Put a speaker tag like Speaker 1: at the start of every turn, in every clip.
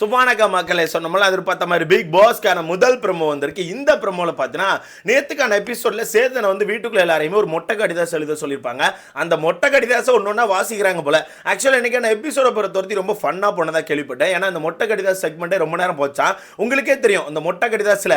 Speaker 1: சுபானகா மக்களை சொன்னோம்ல அது பார்த்த மாதிரி பிக் பாஸ்க்கான முதல் ப்ரமோ வந்திருக்கு. இந்த ப்ரமோவில் பார்த்தீங்கன்னா நேற்றுக்கான எபிசோட்ல சேதனை வந்து வீட்டுக்குள்ள எல்லாரையுமே ஒரு மொட்டை கடிதாசம் எழுத சொல்லியிருப்பாங்க. அந்த மொட்டை கடிதாசம் ஒன்று ஒன்றா வாசிக்கிறாங்க போல. ஆக்சுவலாக இன்னைக்கான எபிசோடை பொறுத்த வரைக்கும் ரொம்ப ஃபன்னாக போனதாக கேள்விப்பட்டேன். ஏன்னா அந்த மொட்டை கடிதாஸ் செக்மெண்ட்டே ரொம்ப நேரம் போச்சான் உங்களுக்கே தெரியும் இந்த மொட்டை கடிதாசில்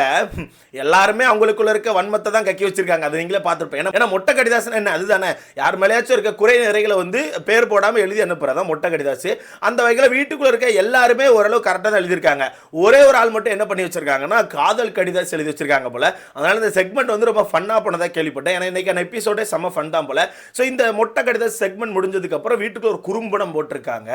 Speaker 1: எல்லாருமே அவங்களுக்குள்ள இருக்க வன்மத்தை தான் கக்கி வச்சிருக்காங்க. அதை நீங்களே பார்த்துருப்பேன் ஏன்னா ஏன்னா மொட்டை கடிதாசன் என்ன? அதுதானே. யார் மேலேயாச்சும் இருக்க குறை நிறைகளை வந்து பேர் போடாமல் எழுதி அனுப்புகிறதா மொட்டை கடிதாசு. அந்த வகையில் வீட்டுக்குள்ளே இருக்க எல்லாருமே ஓரளவு கரெக்டாக தான் எழுதியிருக்காங்க. ஒரே ஒரு ஆள் மட்டும் என்ன பண்ணி வச்சிருக்காங்கன்னா காதல் கடிதம் எழுதி வச்சிருக்காங்க போல. அதனால இந்த செக்மெண்ட் வந்து ரொம்ப ஃபன்னாக போனதாக கேள்விப்பட்டேன். ஏன்னா இன்னைக்கான எபிசோடே செம்ம ஃபன் தான் போல. ஸோ இந்த மொட்டை கடித செக்மெண்ட் முடிஞ்சதுக்கப்புறம் வீட்டுக்கு ஒரு குறும்படம் போட்டிருக்காங்க.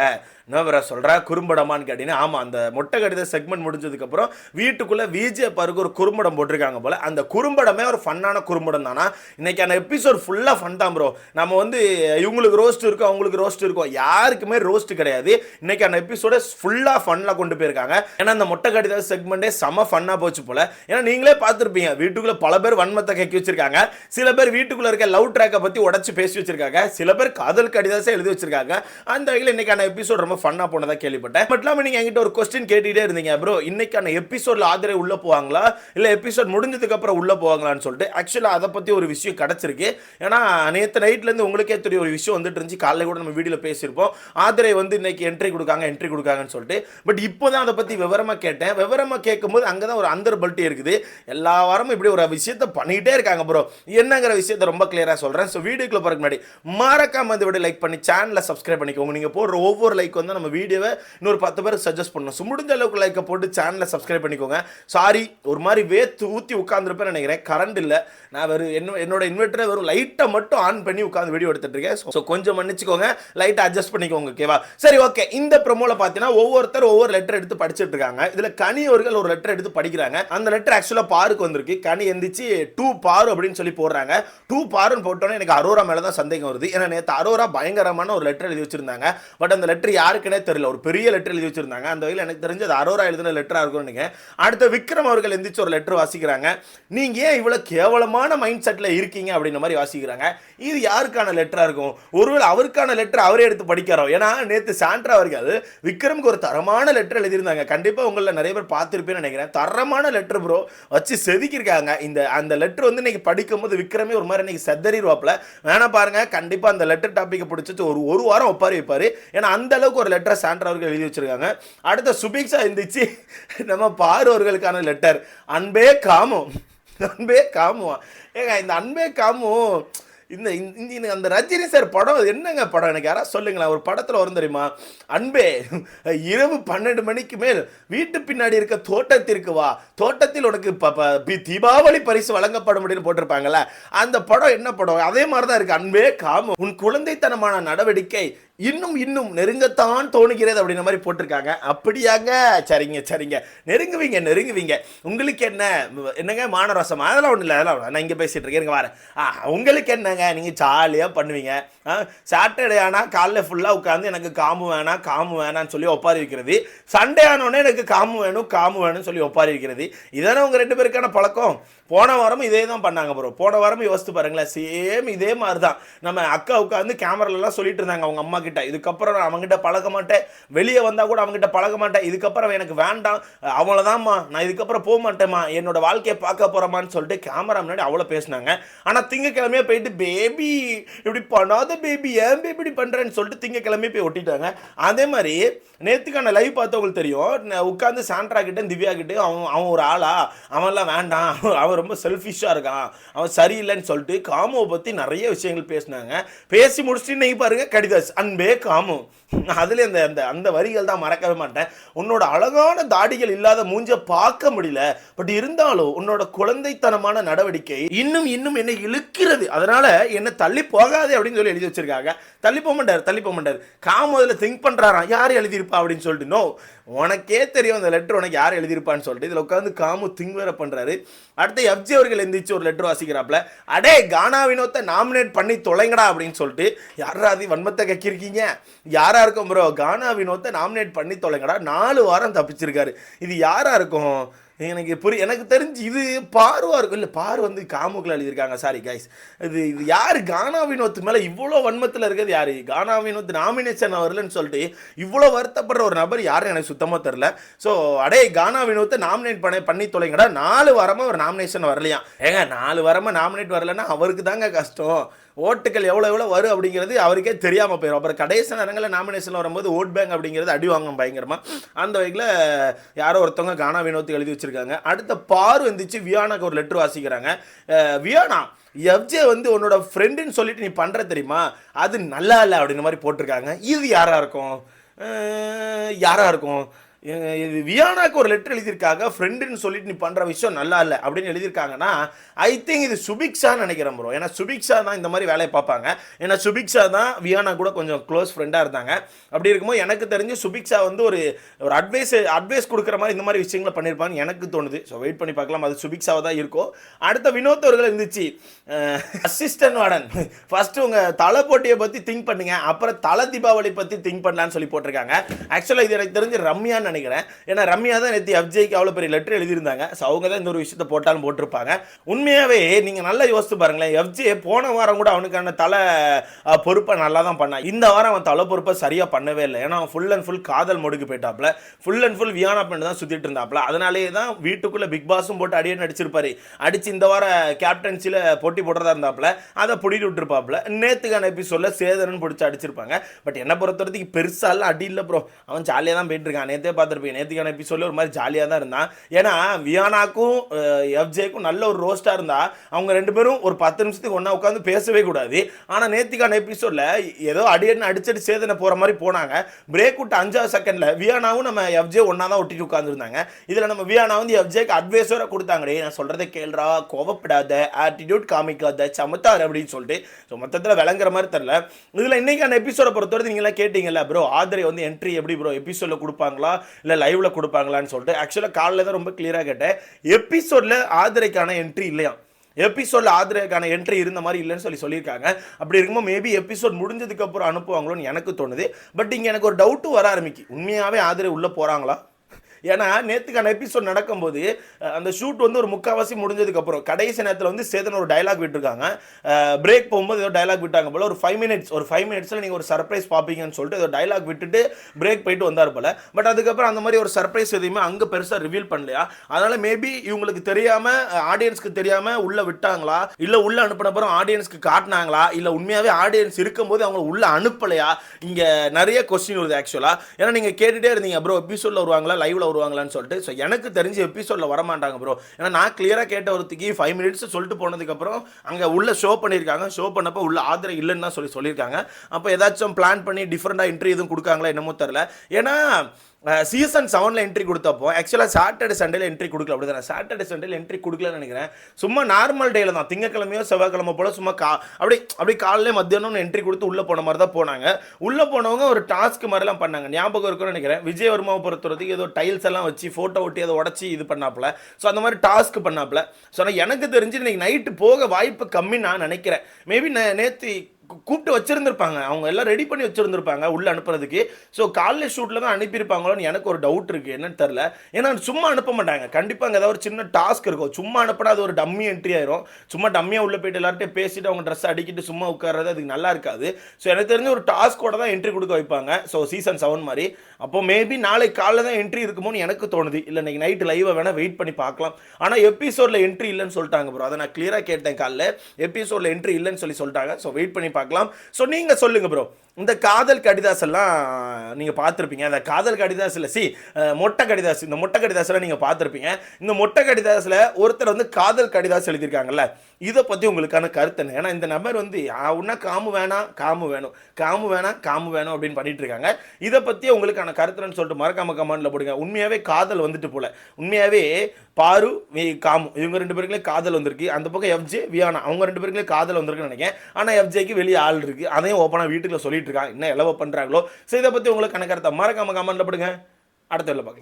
Speaker 1: என்ன வேற சொல்கிறேன் குறும்படமான்னு கேட்டீங்கன்னா ஆமாம் அந்த மொட்டை கடித செக்மெண்ட் முடிஞ்சதுக்கப்புறம் வீட்டுக்குள்ளே விஜே பாருக்கு ஒரு குறும்படம் போட்டிருக்காங்க போல. அந்த குறும்படமே ஒரு ஃபன்னான குறும்படம் தானா? இன்னைக்கான அந்த எபிசோட் ஃபுல்லாக ஃபன் தான் ப்ரோ நம்ம வந்து இவங்களுக்கு ரோஸ்ட் இருக்கும் அவங்களுக்கு ரோஸ்ட் இருக்கும் யாருக்குமே ரோஸ்ட் கிடையாது. இன்னைக்கான அந்த எபிசோட ஃபுல்லாக ஃபன்னில் கொண்டு போயிருக்காங்க. ஏன்னா அந்த மொட்டை கடித செக்மெண்டே செம ஃபன்னாக போச்சு போல. ஏன்னா நீங்களே பார்த்துருப்பீங்க வீட்டுக்குள்ளே பல பேர் வன்மத்தை கக்கி வச்சிருக்காங்க. சில பேர் வீட்டுக்குள்ளே இருக்க லவ் ட்ராக்கை பற்றி உடச்சி பேசி வச்சிருக்காங்க. சில பேர் காதல் கடிதாசம் எழுதி வச்சிருக்காங்க. அந்த வகையில் இன்னைக்கான எபிசோட் ரொம்ப ஃபன்னாக போனதாக கேள்விப்பட்டேன். பட் இல்லாமல் நீங்கள் என்கிட்ட ஒரு கொஸ்டின் கேட்டுட்டே இருந்தீங்க ப்ரோ இன்னைக்கான எபிசோடில் ஆதரவு உள்ளே போவாங்களா? இல்லை எபிசோட் முடிஞ்சதுக்கு அப்புறம் போவாங்களான்னு சொல்லிட்டு ஆக்சுவலாக அதை பற்றி ஒரு விஷயம் கிடச்சிருக்கு. ஏன்னா நேற்று நைட்லேருந்து உங்களுக்கே தெரிய ஒரு விஷயம் வந்துட்டு இருந்துச்சு. காலையில் கூட நம்ம வீடியோவில் பேசியிருப்போம். ஆதரவு வந்து இன்னைக்கு என்ட்ரி கொடுக்காங்க என்ட்ரி கொடுக்காங்கன்னு சொல்லிட்டு. பட் இப்போ தான் அதை பற்றி விவரமாக கேட்டேன். விவரமாக கேட்கும்போது அங்கே தான் ஒரு அந்தர் பல்ட்டி இருக்குது. எல்லா வாரமும் இப்படி ஒரு விஷயத்த பண்ணிக்கிட்டே இருக்காங்க ப்ரோ என்னங்கிற விஷயத்த ரொம்ப கிளியராக சொல்கிறேன் ஸோ வீடியோக்குள்ள போறதுக்கு முன்னாடி மறக்காம இந்த வீடியோ லைக் பண்ணி சேனலை சப்ஸ்கிரைப் பண்ணிக்கோங்க. நீங்கள் போடுற ஒவ்வொரு லைக் வந்து நம்ம வீடியோவை இன்னொரு பத்து பேருக்கு சஜஸ்ட் பண்ணணும். ஸோ முடிஞ்ச அளவுக்கு லைக்கை போட்டு சேனலை சப்ஸ்கிரைப் பண்ணிக்கோங்க. சாரி ஒரு மாதிரி வேத்து ஊற்றி உட்காந்துருப்பேன் நினைக்கிறேன். கரண்ட் இல்லை. நான் வெறும் என்ன என்னோட இன்வெர்ட்டரை வெறும் லைட்டை மட்டும் ஆன் பண்ணி உட்காந்து வீடியோ எடுத்துட்டு இருக்கேன். ஸோ கொஞ்சம் மன்னிச்சுக்கோங்க. லைட்டை அட்ஜஸ்ட் பண்ணிக்கோங்க ஓகேவா சரி ஓகே இந்த ப்ரோமோல பார்த்தீங்கன்னா ஒவ்வொருத்தர் ஒவ்வொரு லெட்டர் எடுத்து படிச்சுட்டு இருக்காங்க இதுல கனி அவர்கள் ஒரு லெட்டர் எடுத்து படிக்கிறாங்க. அந்த லெட்டர் ஆக்சுவலா பாருக்கு வந்திருக்கு. கனி எந்திரிச்சு டூ பாரு அப்படின்னு சொல்லி போடுறாங்க. டூ பாருன்னு போட்டோன்னே எனக்கு அரோரா மேல தான் சந்தேகம் வருது. ஏன்னா நேற்று அரோரா பயங்கரமான ஒரு லெட்டர் எழுதி வச்சிருந்தாங்க. பட் அந்த லெட்டர் யாருக்குன்னே தெரியல. ஒரு பெரிய லெட்டர் எழுதி வச்சிருந்தாங்க. அந்த வகையில் எனக்கு தெரிஞ்சு அது அரோரா எழுதின லெட்டரா இருக்கும்னு நினைக்கிறேன். அடுத்த விக்ரம் அவர்கள் எந்திரிச்சு ஒரு லெட்டர் வாசிக்கிறாங்க. நீங்க ஏன் இவ்வளவு கேவலமான மைண்ட் செட்ல இருக்கீங்க? அப்படின்ற மாதிரி வாசிக்கிறாங்க. இது யாருக்கான லெட்டரா இருக்கும்? ஒருவேளை அவருக்கான லெட்டர் அவரே எடுத்து படிக்கிறோம் ஏன்னா நேத்து சாண்ட்ரா அவர்கள் விக்ரமுக்கு ஒரு தரமான லெட்டர் லெட்டர் எழுதியிருந்தாங்க. கண்டிப்பாக உங்களில் நிறைய பேர் பார்த்துருப்பேன்னு நினைக்கிறேன். தரமான லெட்டர் ப்ரோ வச்சு செதுக்கியிருக்காங்க. இந்த அந்த லெட்டர் வந்து இன்றைக்கி படிக்கும்போது விக்ரமே ஒரு மாதிரி இன்றைக்கி செத்தறிடுவாப்பில் வேணால் பாருங்க. கண்டிப்பாக அந்த லெட்டர் டாப்பிக்கை பிடிச்சிட்டு ஒரு ஒரு வாரம் ஒப்பாரி வைப்பார். ஏன்னா அந்த அளவுக்கு ஒரு லெட்டரை சாண்ட்ரா அவர்கள் எழுதி வச்சுருக்காங்க. அடுத்த சுபிக்ஷா இருந்துச்சு நம்ம பாருவர்களுக்கான லெட்டர் அன்பே காமம் அன்பே காமும் ஏங்க இந்த அன்பே காமும் இந்த இந்த- இந்த அந்த ரஜினி சார் படம் என்னங்க படம்? எனக்கு யாராவது சொல்லுங்களேன் ஒரு படத்தில் வரும் தெரியுமா? அன்பே இரவு பன்னெண்டு மணிக்கு மேல் வீட்டு பின்னாடி இருக்க தோட்டத்திற்கு வா. தோட்டத்தில் உனக்கு தீபாவளி பரிசு வழங்கப்படும் அப்படின்னு போட்டிருப்பாங்கல்ல அந்த படம் என்ன படம்? அதே மாதிரி தான் இருக்கு. அன்பே காமம் உன் குழந்தைத்தனமான நடவடிக்கை இன்னும் இன்னும் நெருங்கத்தான் தோணுகிறது அப்படின்ற மாதிரி போட்டிருக்காங்க. அப்படியாங்க? சரிங்க சரிங்க. நெருங்குவீங்க நெருங்குவீங்க. உங்களுக்கு என்ன? என்னங்க? மானரசம். அதெல்லாம் ஒன்றும் இல்லை அதெல்லாம் நான் இங்கே பேசிகிட்டு இருக்கேன். இருங்க வரேன். ஆ உங்களுக்கு என்னங்க? நீங்கள் ஜாலியாக பண்ணுவீங்க. சாட்டர்டே ஆனால் காலைல ஃபுல்லாக உட்காந்து எனக்கு காமு வேணாம் காமு வேணாம்னு சொல்லி ஒப்பாரி வைக்கிறது. சண்டே ஆனோடனே எனக்கு காமு வேணும் காமு வேணும்னு சொல்லி ஒப்பாரி வைக்கிறது. இதானே உங்கள் ரெண்டு பேருக்கான பழக்கம். போன வாரமும் இதே தான் பண்ணாங்க ப்ரோ போன வாரமும் யோசித்து பாருங்களேன். சேம் இதே மாதிரி தான் நம்ம அக்கா உட்காந்து கேமராலலாம் சொல்லிட்டு இருந்தாங்க. அவங்க அம்மா கிட்ட இதுக்கப்புறம் நான் அவங்ககிட்ட பழக மாட்டேன். வெளியே வந்தால் கூட அவங்ககிட்ட பழக மாட்டேன். இதுக்கப்புறம் எனக்கு வேண்டாம். அவ்வளோதாம்மா நான் இதுக்கப்புறம் போக மாட்டேம்மா. என்னோட வாழ்க்கையை பார்க்க போகிறோமான்னு சொல்லிட்டு கேமரா முன்னாடி அவ்வளோ பேசினாங்க. ஆனால் திங்கக்கிழமையே போயிட்டு பேபி இப்படி பண்ணாத பேபி ஏன் பேபி இப்படி பண்ணுறேன்னு சொல்லிட்டு திங்கக்கிழமையே போய் ஒட்டிட்டாங்க. அதே மாதிரி நேற்றுக்கான லைவ் பார்த்தவங்களுக்கு தெரியும். நான் உட்காந்து சாண்ட்ரா கிட்டே திவ்யா கிட்டே அவன் அவன் ஒரு ஆளா? அவன்லாம் வேண்டாம். அவன் ரொம்ப செல்ஃபிஷாக இருக்கான். அவன் சரியில்லைன்னு சொல்லிட்டு காமோவை பற்றி நிறைய விஷயங்கள் பேசினாங்க. பேசி முடிச்சுட்டு இன்னைக்கு பாருங்க கடிதாஸ். அண்ட் அன்பே காமு. அதில் அந்த அந்த அந்த வரிகள் தான் மறக்கவே மாட்டேன். உன்னோட அழகான தாடிகள் இல்லாத மூஞ்ச பார்க்க முடியல. பட் இருந்தாலும் உன்னோட குழந்தைத்தனமான நடவடிக்கை இன்னும் இன்னும் என்னை இழுக்கிறது. அதனால என்னை தள்ளி போகாதே அப்படின்னு சொல்லி எழுதி வச்சிருக்காங்க. தள்ளி போக மாட்டார் தள்ளி போக மாட்டார். காமு அதில் திங்க் பண்ணுறாராம் யார் எழுதியிருப்பா அப்படின்னு சொல்லிட்டு? நோ உனக்கே தெரியும் அந்த லெட்டர் உனக்கு யார் எழுதியிருப்பான்னு சொல்லிட்டு. இதில் உட்காந்து காமு திங்க் வேற பண்ணுறாரு அடுத்து எஃப்ஜி அவர்கள் எந்திரிச்சு ஒரு லெட்டர் வாசிக்கிறாப்ல அடே கானா வினோத்தை நாமினேட் பண்ணி தொலைங்கடா அப்படின்னு சொல்லிட்டு. யாரா அது? வன்மத்தை கக்கியிருக்கீங்க யாராக இருக்கும் ப்ரோ கானா வினோத்தை நாமினேட் பண்ணி தொலைங்கடா. நாலு வாரம் தப்பிச்சிருக்காரு. இது யாராக இருக்கும்? எனக்கு புரிய எனக்கு தெரிஞ்சு இது பாருவா இருக்கும் இல்லை பாரு வந்து காமுக்கில் எழுதியிருக்காங்க. சாரி கைஸ் இது இது யார்? கானா வினோத் மேலே இவ்வளோ வன்மத்தில் இருக்கிறது யார்? கானா வினோத் நாமினேஷன் வரலன்னு சொல்லிட்டு இவ்வளோ வருத்தப்படுற ஒரு நபர் யாரும் எனக்கு சுத்தமாக தெரில ஸோ அடே கானா வினோத்தை நாமினேட் பண்ண பண்ணி தொலைங்கடா. நாலு வாரமாக ஒரு நாமினேஷன் வரலையா? ஏங்க நாலு வாரமாக நாமினேட் வரலன்னா அவருக்கு தாங்க கஷ்டம். ஓட்டுகள் எவ்வளோ எவ்வளோ வரும் அப்படிங்கிறது அவருக்கே தெரியாமல் போயிடும் அப்புறம் கடைசி நேரங்களில் நாமினேஷன் வரும்போது ஓட் பேங்க் அப்படிங்கிறது அடி வாங்கும் பயங்கரமாக அந்த வகையில் யாரோ ஒருத்தவங்க கானா வினோத்துக்கு எழுதி வச்சிருக்காங்க. அடுத்த பாரு வந்துச்சு வியானாக்கு ஒரு லெட்டர் வாசிக்கிறாங்க. வியானா எஃப்ஜே வந்து உன்னோட ஃப்ரெண்டுன்னு சொல்லிட்டு நீ பண்ணுற தெரியுமா? அது நல்லா இல்லை அப்படின்ற மாதிரி போட்டிருக்காங்க. இது யாராக இருக்கும்? யாராக இருக்கும்? இது வியானாக்கு ஒரு லெட்டர் எழுதியிருக்காங்க. ஃப்ரெண்டுன்னு சொல்லிட்டு நீ பண்ணுற விஷயம் நல்லா இல்லை அப்படின்னு எழுதியிருக்காங்கன்னா ஐ திங்க் இது சுபிக்ஷான்னு நினைக்கிறேன் ப்ரோ ஏன்னா சுபிக்ஷா தான் இந்த மாதிரி வேலையை பார்ப்பாங்க. ஏன்னா சுபிக்ஷா தான் வியானா கூட கொஞ்சம் க்ளோஸ் ஃப்ரெண்டாக இருந்தாங்க. அப்படி இருக்கும்போது எனக்கு தெரிஞ்சு சுபிக்ஷா வந்து ஒரு ஒரு அட்வைஸ் அட்வைஸ் கொடுக்குற மாதிரி இந்த மாதிரி விஷயங்களை பண்ணியிருப்பாங்க எனக்கு தோணுது. ஸோ வெயிட் பண்ணி பார்க்கலாம். அது சுபிக்ஷாவாக தான் இருக்கும் அடுத்த வினோத் அவர்கள் இருந்துச்சு. அசிஸ்டன்ட் வார்டன் ஃபஸ்ட்டு உங்கள் தலை போட்டியை பற்றி திங்க் பண்ணுங்க. அப்புறம் தலை தீபாவளி பற்றி திங்க் பண்ணலான்னு சொல்லி போட்டிருக்காங்க. ஆக்சுவலாக இது எனக்கு தெரிஞ்சு ரம்யான்னு நினைக்கிறேன். ஏன்னா ரம்யா தான் நேற்று எஃப்ஜேக்கு அவ்வளோ பெரிய லெட்டர் எழுதியிருந்தாங்க. ஸோ அவங்க தான் இந்த ஒரு விஷயத்தை போட்டாலும் போட்டிருப்பாங்க. உண்மையாகவே நீங்கள் நல்லா யோசித்து பாருங்களேன். எஃப்ஜே போன வாரம் கூட அவனுக்கான தலை பொறுப்பை நல்லா தான் பண்ணான். இந்த வாரம் அவன் தலை பொறுப்பை சரியாக பண்ணவே இல்லை. ஏன்னா அவன் ஃபுல் அண்ட் ஃபுல் காதல் மொடுக்கு போயிட்டாப்ல. ஃபுல் அண்ட் ஃபுல் வியானா பண்ணி தான் சுற்றிட்டு இருந்தாப்ல. அதனாலேயே தான் வீட்டுக்குள்ளே பிக் பாஸும் போட்டு அடியே நடிச்சிருப்பாரு அடிச்சு இந்த வாரம் கேப்டன்சியில் போட்டி போடுறதா இருந்தாப்ல அதை பிடிட்டு விட்டுருப்பாப்ல. நேத்துக்கான எபிசோடில் சேதனன் பிடிச்சி அடிச்சிருப்பாங்க. பட் என்ன பொறுத்த வரைக்கும் பெருசாலாம் அடி இல்லை ப்ரோ அவன் ஜாலியாக தான் போயிட்டு இருக்கான். நேற்றே பார்த்துருப்பேன் நேற்றுக்கான எபிசோடில் ஒரு மாதிரி ஜாலியாக தான் இருந்தான். ஏன்னா வியானாக்கும் எஃப்ஜேக்கும் நல்ல ஒரு ரோஸ்ட்டாக இருந்தா அவங்க ரெண்டு பேரும் ஒரு பத்து நிமிஷத்துக்கு ஒன்றா உட்காந்து பேசவே கூடாது. ஆனால் நேற்றுக்கான எபிசோடில் ஏதோ அடியன்னு அடிச்சடி சேதனை போகிற மாதிரி போனாங்க. பிரேக் விட்டு அஞ்சாவது செகண்டில் வியானாவும் நம்ம எஃப்ஜே ஒன்றா தான் ஒட்டிட்டு உட்காந்துருந்தாங்க இதில் நம்ம வியானா வந்து எஃப்ஜேக்கு அட்வைஸராக கொடுத்தாங்கடே நான் சொல்கிறத கேள்றா கோவப்படாத ஆட்டிடியூட் காமிக்காத சமத்தார் அப்படின்னு சொல்லிட்டு. ஸோ மொத்தத்தில் விளங்குற மாதிரி தெரில இதில் இன்னைக்கான எபிசோட பொறுத்தவரை நீங்களாம் கேட்டிங்கல்ல ப்ரோ ஆதரை வந்து என்ட்ரி எப்படி ப்ரோ எபிசோடில் கொடுப்பாங்களா? இல்லை லைவ்ல கொடுப்பாங்களான்னு சொல்லிட்டு ஆக்சுவலாக காலையில் தான் ரொம்ப கிளியராக கேட்டேன். எபிசோடில் ஆதரைக்கான என்ட்ரி இல்லையா எபிசோடில் ஆதரவுக்கான என்ட்ரி இருந்த மாதிரி இல்லைன்னு சொல்லி சொல்லியிருக்காங்க. அப்படி இருக்கும்போது மேபி எபிசோட் முடிஞ்சதுக்கு அப்புறம் அனுப்புவாங்களோன்னு எனக்கு தோணுது. பட் இங்கே எனக்கு ஒரு டவுட்டு வர ஆரம்பிக்கு. உண்மையாகவே ஆதரவு உள்ளே போகிறாங்களா ஏன்னா நேற்றுக்கான எபிசோட் நடக்கும்போது அந்த ஷூட் வந்து ஒரு முக்கால்வாசி முடிஞ்சதுக்கு அப்புறம் கடைசி நேரத்தில் வந்து சேதன் ஒரு டைலாக் விட்டுருக்காங்க. பிரேக் போகும்போது ஏதோ டைலாக் விட்டாங்க போல ஒரு ஃபைவ் மினிட்ஸ் ஒரு ஃபைவ் மினிட்ஸில் நீங்கள் ஒரு சர்ப்ரைஸ் பார்ப்பீங்கன்னு சொல்லிட்டு ஏதோ டைலாக் விட்டுட்டு பிரேக் போயிட்டு வந்தார் போல. பட் அதுக்கப்புறம் அந்த மாதிரி ஒரு சர்ப்ரைஸ் எதையுமே அங்கே பெருசாக ரிவீல் பண்ணலையா? அதனால் மேபி இவங்களுக்கு தெரியாமல் ஆடியன்ஸ்க்கு தெரியாமல் உள்ளே விட்டாங்களா? இல்லை உள்ளே அனுப்பின அப்புறம் ஆடியன்ஸ்க்கு காட்டினாங்களா? இல்லை உண்மையாகவே ஆடியன்ஸ் இருக்கும்போது அவங்க உள்ளே அனுப்பலையா? இங்கே நிறைய கொஸ்டின் வருது ஆக்சுவலாக ஏன்னா நீங்கள் கேட்டுகிட்டே இருந்தீங்க ப்ரோ எபிசோடில் வருவாங்களா? லைவில் வருவாங்களான்னு சொல்லிட்டு ஸோ எனக்கு தெரிஞ்சு எபிசோடில் வர மாட்டாங்க ப்ரோ ஏன்னா நான் கிளியராக கேட்ட ஒருத்திக்கு ஃபைவ் மினிட்ஸ் சொல்லிட்டு போனதுக்கப்புறம் அங்கே உள்ள ஷோ பண்ணியிருக்காங்க. ஷோ பண்ணப்போ உள்ள ஆதரவு இல்லைன்னு தான் சொல்லி சொல்லியிருக்காங்க. அப்போ ஏதாச்சும் பிளான் பண்ணி டிஃப்ரெண்ட்டாக இன்டர்வியூ எதுவும் கொடுக்காங்களா என்னமோ தெரில ஏன்னா சீசன் செவனில் என்ட்ரி கொடுத்தப்போ ஆக்சுவலாக சாட்டர்டே சண்டேல என்ட்ரி கொடுக்கல. அப்படி தானே சாட்டர்டே சண்டேல என்ட்ரி கொடுக்கலன்னு நினைக்கிறேன். சும்மா நார்மல் டேல தான். திங்கக்கிழமையோ செவ்வாய்க்கிழமை போல சும்மா கா அப்படி அப்படி காலையில மத்தியானம் என்ட்ரி கொடுத்து உள்ளே போன மாதிரி தான் போனாங்க. உள்ளே போனவங்க ஒரு டாஸ்க் மாதிரிலாம் பண்ணாங்க. ஞாபகம் இருக்கும்னு நினைக்கிறேன். விஜயவர்மாவை பொறுத்தவரைக்கும் ஏதோ டைல்ஸ் எல்லாம் வச்சு ஃபோட்டோ ஒட்டி அதை உடச்சி இது பண்ணாப்புல. ஸோ அந்த மாதிரி டாஸ்க் பண்ணாப்புல. ஸோ ஆனால் எனக்கு தெரிஞ்சு இன்னைக்கு நைட்டு போக வாய்ப்பு கம்மி நான் நினைக்கிறேன். மேபி நேற்று கூப்பிட்டு வச்சுருந்துருப்பாங்க. அவங்க எல்லாம் ரெடி பண்ணி வச்சுருந்துருப்பாங்க உள்ளே அனுப்புறதுக்கு. ஸோ காலைல ஷூட்டில் தான் அனுப்பியிருப்பாங்களோன்னு எனக்கு ஒரு டவுட் இருக்குது என்னன்னு தெரில ஏன்னா சும்மா அனுப்ப மாட்டாங்க. கண்டிப்பாக அங்கே ஏதாவது ஒரு சின்ன டாஸ்க் இருக்கும். சும்மா அனுப்பினா அது ஒரு டம்மி என்ட்ரி ஆயிரும். சும்மா டம்மியாக உள்ள போயிட்டு எல்லார்ட்டையும் பேசிட்டு அவங்க ட்ரெஸ் அடிக்கிட்டு சும்மா உட்கார்றது அதுக்கு நல்லா இருக்காது. ஸோ எனக்கு தெரிஞ்ச ஒரு டாஸ்கோட தான் என்ட்ரி கொடுக்க வைப்பாங்க. ஸோ சீசன் செவன் மாதிரி. அப்போ மேபி நாளைக்கு காலைல தான் என்ட்ரி இருக்குமோன்னு எனக்கு தோணுது. இல்லை இன்னைக்கு நைட்டு லைவை வேணால் வெயிட் பண்ணி பார்க்கலாம். ஆனால் எபிசோடில் என்ட்ரி இல்லைன்னு சொல்லிட்டாங்க ப்ரோ அதை நான் கிளியராக கேட்டேன் காலைல. எபிசோடில் என்ட்ரி இல்லைன்னு சொல்லி சொல்லிட்டாங்க. ஸோ வெயிட் பண்ணி பார்க்கலாம். ஸோ நீங்கள் சொல்லுங்கள் ப்ரோ இந்த காதல் கடிதாஸ் எல்லாம் நீங்கள் பார்த்துருப்பீங்க. அந்த காதல் கடிதாஸ் இல்லை சி மொட்டை கடிதாஸ் இந்த மொட்டை கடிதாஸ்லாம் நீங்கள் பார்த்துருப்பீங்க. இந்த மொட்டை கடிதாஸில் ஒருத்தர் வந்து காதல் கடிதாஸ் எழுதியிருக்காங்கல்ல. இதை பற்றி உங்களுக்கான கருத்து என்ன? ஏன்னா இந்த நபர் வந்து உன்னா காமு வேணாம் காமு வேணும். காமு வேணாம் காமு வேணும் அப்படின்னு பண்ணிட்டு இருக்காங்க. இதை பற்றி உங்களுக்கான கருத்துன்னு சொல்லிட்டு மறக்காம கமெண்ட்ல போடுங்க. உண்மையாகவே காதல் வந்துட்டு போல. உண்மையாகவே பாரு காமு. இவங்க ரெண்டு பேருக்குள்ளே காதல் வந்திருக்கு. அந்த பக்கம் எஃப்ஜே வியானா. அவங்க ரெண்டு பேருக்குள்ளே காதல் வந்திருக்குன்னு நினைக்கிறேன். ஆனால் எஃப்ஜேக்கு வெளியே ஆள் இருக்கு. அதையும் ஓப்பனாக வீட்டுக்குள்ள சொல்லிட்டு இருக்காங்க. என்ன எலவ பண்ணுறாங்களோ ஸோ இதை பற்றி உங்களுக்கு கணக்கருத்தை மறக்காம கமெண்ட்ல போடுங்க. அடுத்த பார்க்கலாம்